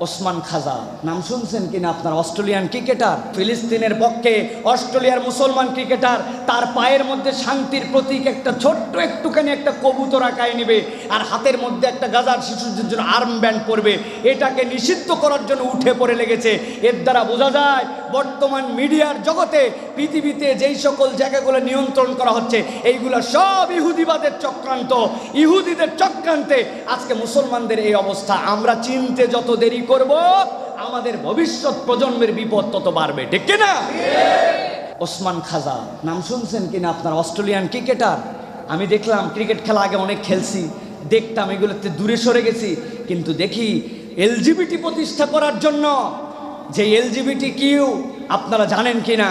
ওসমান খাজা। নাম শুনছেন কিনা আপনার? অস্ট্রেলিয়ান ক্রিকেটার ফিলিস্তিনের পক্ষে অস্ট্রেলিয়ার মুসলমান ক্রিকেটার তার পায়ের মধ্যে শান্তির প্রতীক একটা ছোট্ট একটুখানি একটা কবুতর আঁকায় নেবে আর হাতের মধ্যে একটা গাজার শিশুদের জন্য আর্ম ব্যান্ড করবে এটাকে নিষিদ্ধ করার জন্য উঠে পড়ে লেগেছে। এর দ্বারা বোঝা যায় বর্তমান মিডিয়ার জগতে পৃথিবীতে যেই সকল জায়গাগুলো নিয়ন্ত্রণ করা হচ্ছে, এইগুলো সব ইহুদিবাদের চক্রান্ত। ইহুদিদের চক্রান্তে আজকে মুসলমানদের এই অবস্থা। আমরা চিনতে যত দেরি করব, আমাদের ভবিষ্যৎ প্রজন্মের বিপদ তত বাড়বে। ঠিক না ওসমান খাজা। নাম শুনছেন কিনা আপনার? Australian cricketer. আমি দেখলাম ক্রিকেট খেলা আগে অনেক খেলছি। দেখতাম এগুলোতে দূরে সরে গেছি। কিন্তু দেখি এলজিবিটি প্রতিষ্ঠা করার জন্য যে এলজিবিটি কিউ, আপনারা জানেন কি না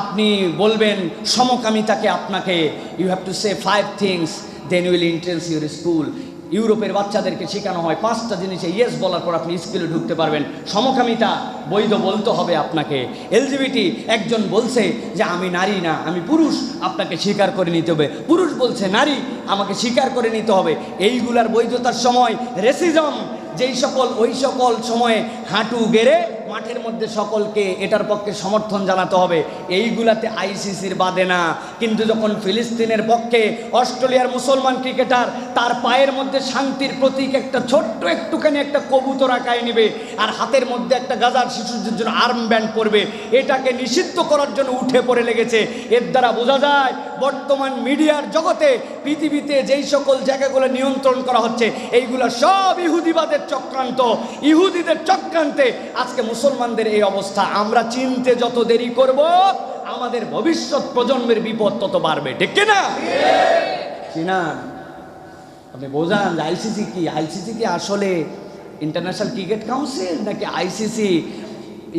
আপনি বলবেন, সমকামিতাকে আপনাকে you have to say five things then will intense your school ইউরোপের বাচ্চাদেরকে শেখানো হয়। পাঁচটা জিনিসে ইয়েস বলার পর আপনি স্কুলে ঢুকতে পারবেন। সমকামিতা বৈধ বলতে হবে আপনাকে। এলজিবিটি একজন বলছে যে, আমি নারী না, আমি পুরুষ, আপনাকে স্বীকার করে নিতে হবে। পুরুষ বলছে, নারী, আমাকে স্বীকার করে নিতে হবে। এইগুলার বৈধতার সময় রেসিজম যেই সকল, ওই সকল সময়ে হাঁটু গেড়ে মাঠের মধ্যে সকলকে এটার পক্ষে সমর্থন জানাতে হবে। এইগুলাতে আইসিসির বাদে না। কিন্তু যখন ফিলিস্তিনের পক্ষে অস্ট্রেলিয়ার মুসলমান ক্রিকেটার, তার পায়ের মধ্যে শান্তির প্রতীক একটা ছোট্ট একটুখানি একটা কবুতর আঁকায় নেবে আর হাতের মধ্যে একটা গাজার শিশুদের জন্য আর্ম ব্যান্ড করবে এটাকে নিষিদ্ধ করার জন্য উঠে পড়ে লেগেছে। এর দ্বারা বোঝা যায়, বর্তমান মিডিয়ার জগতে পৃথিবীতে যেই সকল জায়গাগুলো নিয়ন্ত্রণ করা হচ্ছে, এইগুলো সব ইহুদিবাদের চক্রান্ত। ইহুদিদের চক্রান্তে আজকে মুসলমানদের এই অবস্থা। আমরা চিনতে যত দেরি করব, আমাদের ভবিষ্যৎ প্রজন্মের বিপদ তত বাড়বে। ঠিক না? আপনি বোঝান যে আইসিসি কি? আইসিসি কি আসলে ইন্টারন্যাশনাল ক্রিকেট কাউন্সিল নাকি আইসিসি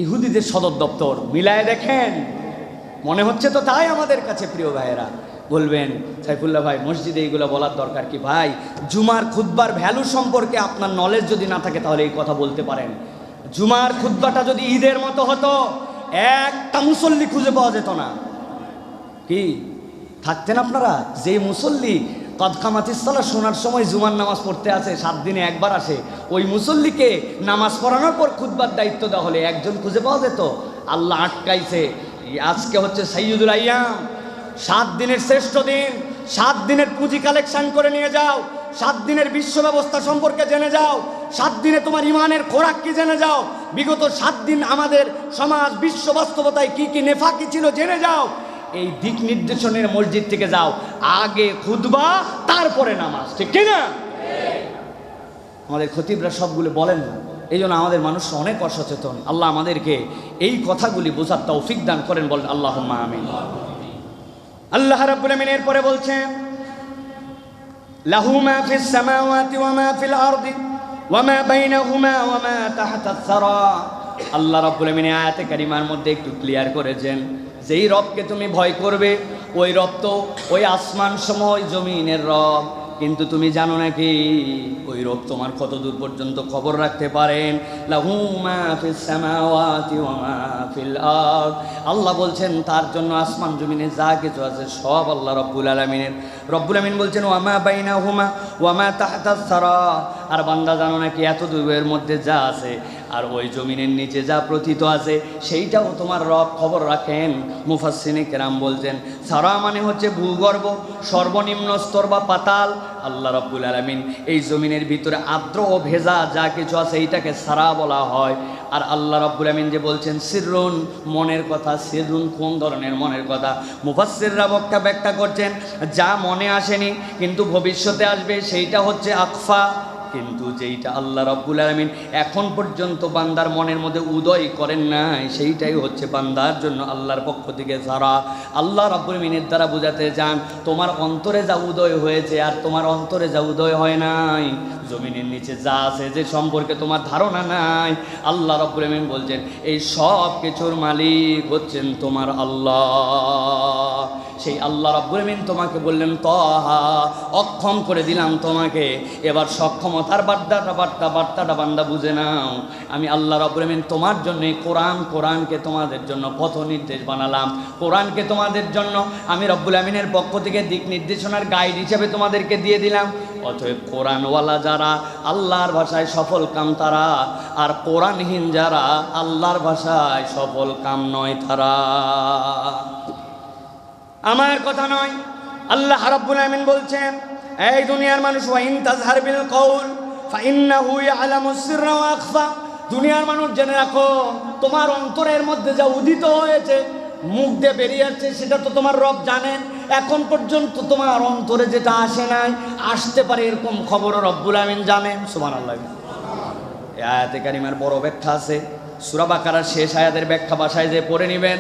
ইহুদিদের সদর দপ্তর? মিলায় দেখেন। মনে হচ্ছে তো তাই আমাদের কাছে, প্রিয় ভাইয়েরা। বলবেন, সাইফুল্লাহ ভাই, মসজিদে এইগুলো বলার দরকার কি ভাই? জুমার খুদ্বার ভ্যালু সম্পর্কে আপনার নলেজ যদি না থাকে, তাহলে এই কথা বলতে পারেন। জুমার খুদ্বাটা যদি ঈদের মতো হতো, একটা মুসল্লি খুঁজে পাওয়া যেত না। কি? থাকতেন আপনারা? যে মুসল্লি কদকামাতিস্তলা শোনার সময় জুমার নামাজ পড়তে আসে, সাত দিনে একবার আসে, ওই মুসল্লিকে নামাজ পড়ানোর পর খুদবার দায়িত্ব দেওয়া হলে একজন খুঁজে পাওয়া যেত। আল্লাহ আটকাইছে। আজকে হচ্ছে সৈয়দুল আইয়াম সাত দিনের শ্রেষ্ঠ দিন, সাত দিনের পুঁজি কালেকশন করে নিয়ে যাও। সাত দিনের বিশ্ব ব্যবস্থা সম্পর্কে জেনে যাও। সাত দিনে তোমার ইমানের খোরাক কি জেনে যাও? বিগত সাত দিন আমাদের সমাজ বিশ্ব বাস্তবতায় কি কি নেফাকি ছিল জেনে যাও। এই দিক নির্দেশনের মসজিদ থেকে যাও। আগে খুদবা তারপরে নামাজ। ঠিক কি না আমাদের খতিবরা সবগুলো বলেন না। এই জন্য আমাদের মানুষ অনেক অসচেতন। আল্লাহ আমাদেরকে এই কথাগুলি বোঝার তৌফিক দান করেন বলেন আল্লাহ আমিন। আল্লাহ রাব্বুল আমিন এরপরে বলছেন লাহু মা ফিস সামাওয়াতি ওয়া মা ফিল আরদি ওয়া মা বাইনাহুমা ওয়া মা তাহতা সারা আল্লাহ রাব্বুল আমিন আয়াতে কারিমার মধ্যে একটু ক্লিয়ার করেছেন, যেই রবকে তুমি ভয় করবে, ওই রব তো ওই আসমান সময় জমিনের রব। কিন্তু তুমি জানো নাকি ওই রোগ তোমার কত দূর পর্যন্ত খবর রাখতে পারেন? আল্লাহ বলছেন, তার জন্য আসমান জমিনে যা কিছু আছে সব আল্লাহ রব্বুল আলমিনের। রব্বুল আলমিন বলছেন ওয়ামা বাইনা হুমা ওয়ামা তাহতা সারা। আর বান্দা জানো নাকি এত দূরের মধ্যে যা আছে, আর ওই জমিনের নিচে যা প্রথিত আছে, সেইটাও তোমার রব খবর রাখেন। মুফাসিনে কেরাম বলছেন, সারা মানে হচ্ছে ভূগর্ভ, সর্বনিম্ন স্তর বা পাতাল। আল্লাহ রব্বুল আলমিন এই জমিনের ভিতরে আর্দ্র ও ভেজা যা কিছু আছে এইটাকে সারা বলা হয়। আর আল্লাহ রব্বুল আমিন যে বলছেন, সিররুন, মনের কথা, সিররুন কোন ধরনের মনের কথা? মুফাসসিররা বক্তা ব্যাখ্যা করছেন, যা মনে আসেনি, কিন্তু ভবিষ্যতে আসবে, সেইটা হচ্ছে আকফা। কিন্তু যেইটা আল্লাহ রব্বুল আলমিন এখন পর্যন্ত বান্দার মনের মধ্যে উদয় করেন নাই, সেইটাই হচ্ছে বান্দার জন্য আল্লাহর পক্ষ থেকে সারা আল্লাহ রব্বুল মিনের দ্বারা বোঝাতে যান তোমার অন্তরে যা উদয় হয়েছে আর তোমার অন্তরে যা উদয় হয় নাই, জমিনের নিচে যা আছে যে সম্পর্কে তোমার ধারণা নাই। আল্লাহ রব্বুল আলমিন বলছেন, এই সব কিছুর মালিক হচ্ছেন তোমার আল্লাহ। সেই আল্লাহ রব্বুল আমিন তোমাকে বললেন, তহা অক্ষম করে দিলাম তোমাকে। এবার সক্ষমতার বার্তাটা, বার্তা, বার্তাটা বান্দা বুঝে নাও। আমি আল্লাহ রব্বুল আমিন তোমার জন্য কোরআন, কোরআনকে তোমাদের জন্য পথ নির্দেশ বানালাম। কোরআনকে তোমাদের জন্য আমি রব্বুল আমিনের পক্ষ থেকে দিক নির্দেশনার গাইড হিসেবে তোমাদেরকে দিয়ে দিলাম। অতএব কোরআনওয়ালা যারা আল্লাহর ভাষায় সফল কাম তারা, আর কোরআনহীন যারা আল্লাহর ভাষায় সফল কাম নয় তারা। আমার কথা নয়, আল্লাহ রাব্বুল আমিন বলছেন এই দুনিয়ার মানুষ ওয়াইন বিল কওল ফাইন্নাহু ইয়ালামুস সিররা ওয়া আখফা। দুনিয়ার মানুষ জেনে রাখো, তোমার অন্তরের মধ্যে যা উদিত হয়েছে, মুখ দিয়ে বেরিয়ে যাচ্ছে সেটা তো তোমার রব জানেন। এখন পর্যন্ত তোমার অন্তরে যেটা আসে নাই, আসতে পারে এরকম খবরও রব্বুল আমিন জানেন। সুবহানাল্লাহ। এই আয়াতে কারিমার বড় ব্যাখ্যা আছে। সুরা বাকারার শেষ আয়াতের ব্যাখ্যা বাসায় যে পড়ে নেবেন।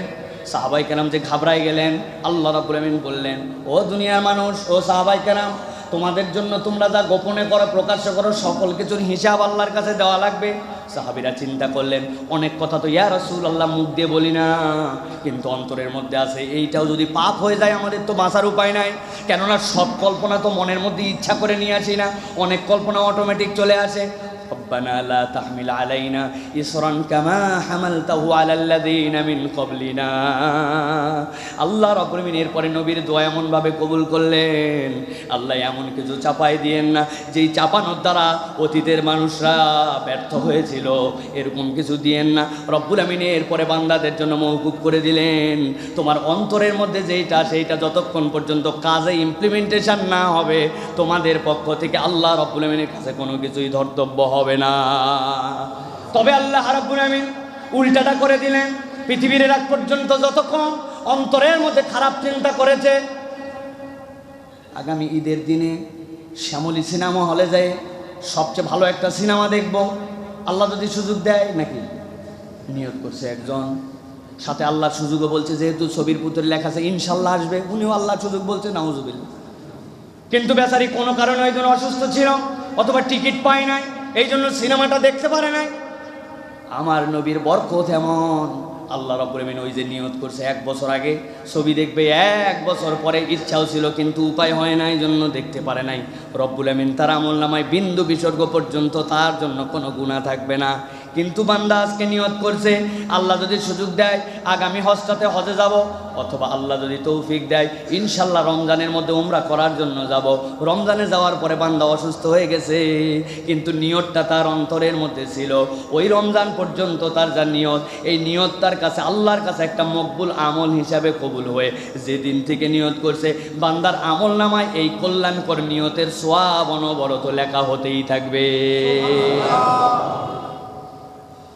সাহাবাই কেরাম যে ঘাবড়াই গেলেন, আল্লাহ রাবুল আমিন বললেন, ও দুনিয়ার মানুষ, ও সাহাবাই কেরাম তোমাদের জন্য তোমরা যা গোপনে করো, প্রকাশ্য করো, সকল কিছুর হিসাব আল্লাহর কাছে দেওয়া লাগবে। সাহাবিরা চিন্তা করলেন, অনেক কথা তো ইয়া রসুল আল্লাহ মুখ দিয়ে বলি না। কিন্তু অন্তরের মধ্যে আছে, এইটাও যদি পাপ হয়ে যায় আমাদের তো বাঁচার উপায় নাই। কেননা সব কল্পনা তো মনের মধ্যে ইচ্ছা করে নিয়ে আসি না। অনেক কল্পনা অটোমেটিক চলে আসে। ربنا لا تحمل علينا إصرا كما حملته على الذين من قبلنا আল্লাহ রকমিন এরপরে নবীর দোয়া এমনভাবে কবুল করলেন আল্লাহ এমন কিছু চাপাই দিয়েন না যেই চাপানোর দ্বারা অতীতের মানুষরা ব্যর্থ হয়েছিল এরকম কিছু দিয়েন না রব্বুল আমিন এরপরে বান্দাদের জন্য মৌকুব করে দিলেন তোমার অন্তরের মধ্যে যেইটা সেইটা যতক্ষণ পর্যন্ত কাজে ইমপ্লিমেন্টেশন না হবে তোমাদের পক্ষ থেকে আল্লাহ রব্বুল আমিনের কাছে কোনো কিছুই ধর্তব্য হবে না। তবে আল্লাহ রব্বুল আমিন উল্টাটা করে দিলেন। পৃথিবীর রাগ পর্যন্ত যতক্ষণ অন্তরের মধ্যে খারাপ চিন্তা করেছে, আগামী ঈদের দিনে শ্যামলী সিনেমা হলে যায় সবচেয়ে ভালো একটা সিনেমা দেখব। আল্লাহ যদি সুযোগ দেয়, নাকি? নিয়োগ করছে একজন। সাথে আল্লাহ সুযোগও বলছে, যেহেতু ছবির পুত্রে লেখা আছে ইনশাল্লাহ আসবে। উনিও আল্লাহ সুযোগ বলছে নাউজুবিল্লা কিন্তু বেচারি কোনো কারণে ওই জন্য অসুস্থ ছিল, অথবা টিকিট পায় নাই। এই জন্য সিনেমাটা দেখতে পারে নাই। আমার নবীর বরকত এমন। আল্লাহ রব্বুল ওই যে নিয়ত করছে, এক বছর আগে ছবি দেখবে, এক বছর পরে ইচ্ছাও ছিল, কিন্তু উপায় হয় নাই, জন্য দেখতে পারে নাই। রব্বুল আমিন তার আমল নামায় বিন্দু বিসর্গ পর্যন্ত তার জন্য কোনো গুণা থাকবে না। কিন্তু বান্দা আজকে নিয়ত করছে, আল্লাহ যদি সুযোগ দেয়, আগামী হজটাতে হজে যাব, অথবা আল্লাহ যদি তৌফিক দেয়, ইনশাল্লাহ রমজানের মধ্যে উমরা করার জন্য যাব। রমজানে যাওয়ার পরে বান্দা অসুস্থ হয়ে গেছে, কিন্তু নিয়তটা তার অন্তরের মধ্যে ছিল। ওই রমজান পর্যন্ত তার যা নিয়ত, এই নিয়ত তার কাছে, আল্লাহর কাছে একটা মকবুল আমল হিসাবে কবুল হয়ে যেদিন থেকে নিয়ত করছে, বান্দার আমল নামায় এই কল্যাণকর নিয়তের সোয়াব অনবরত লেখা হতেই থাকবে।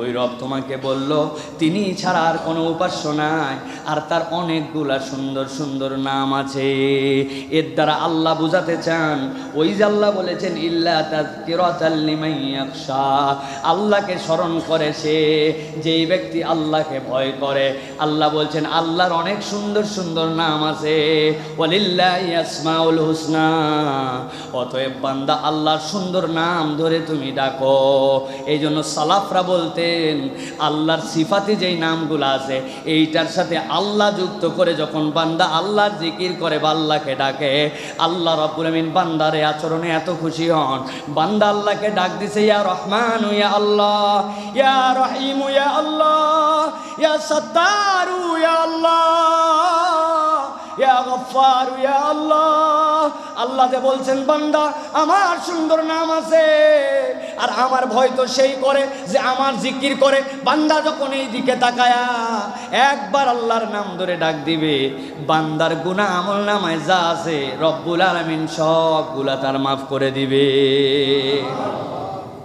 ওই রব তোমাকে বলল, তিনি ছাড়া আর কোনো উপাস্য নাই, আর তার অনেকগুলা সুন্দর সুন্দর নাম আছে। এর দ্বারা আল্লাহ বুঝাতে চান, ওই যে আল্লাহ বলেছেন, ইল্লা তাজকিরাতাল্লিমাইয়াকশা আল্লাহকে স্মরণ করে সে, যেই ব্যক্তি আল্লাহকে ভয় করে। আল্লাহ বলছেন, আল্লাহর অনেক সুন্দর সুন্দর নাম আছে। আসমাউল হুসনা। অতএব বান্দা, আল্লাহর সুন্দর নাম ধরে তুমি ডাকো। এই জন্য সালাফরা বলতেন আল্লাহর সিফাতে যেই নামগুলো আছে, এইটার সাথে আল্লাহ যুক্ত করে যখন বান্দা আল্লাহর জিকির করে বা আল্লাহকে ডাকে, আল্লাহ রব্বুল আমিন বান্দারে আচরণে এত খুশি হন। বান্দা আল্লাহকে ডাক দিছে, ইয়া রহমান ইয়া আল্লাহ, ইয়া রহিম ইয়া আল্লাহ, ইয়া সত্তারু ইয়া আল্লাহ। আল্লাহ। আল্লাহ যে বলছেন, বান্দা, আমার সুন্দর নাম আছে। আর আমার ভয় তো সেই করে যে আমার জিকির করে। বান্দা যখন এই দিকে তাকায়া একবার আল্লাহর নাম ধরে ডাক দিবে, বান্দার গুনাহ আমল নামায় যা আছে রব্বুল আলামিন সবগুলা তার মাফ করে দিবে।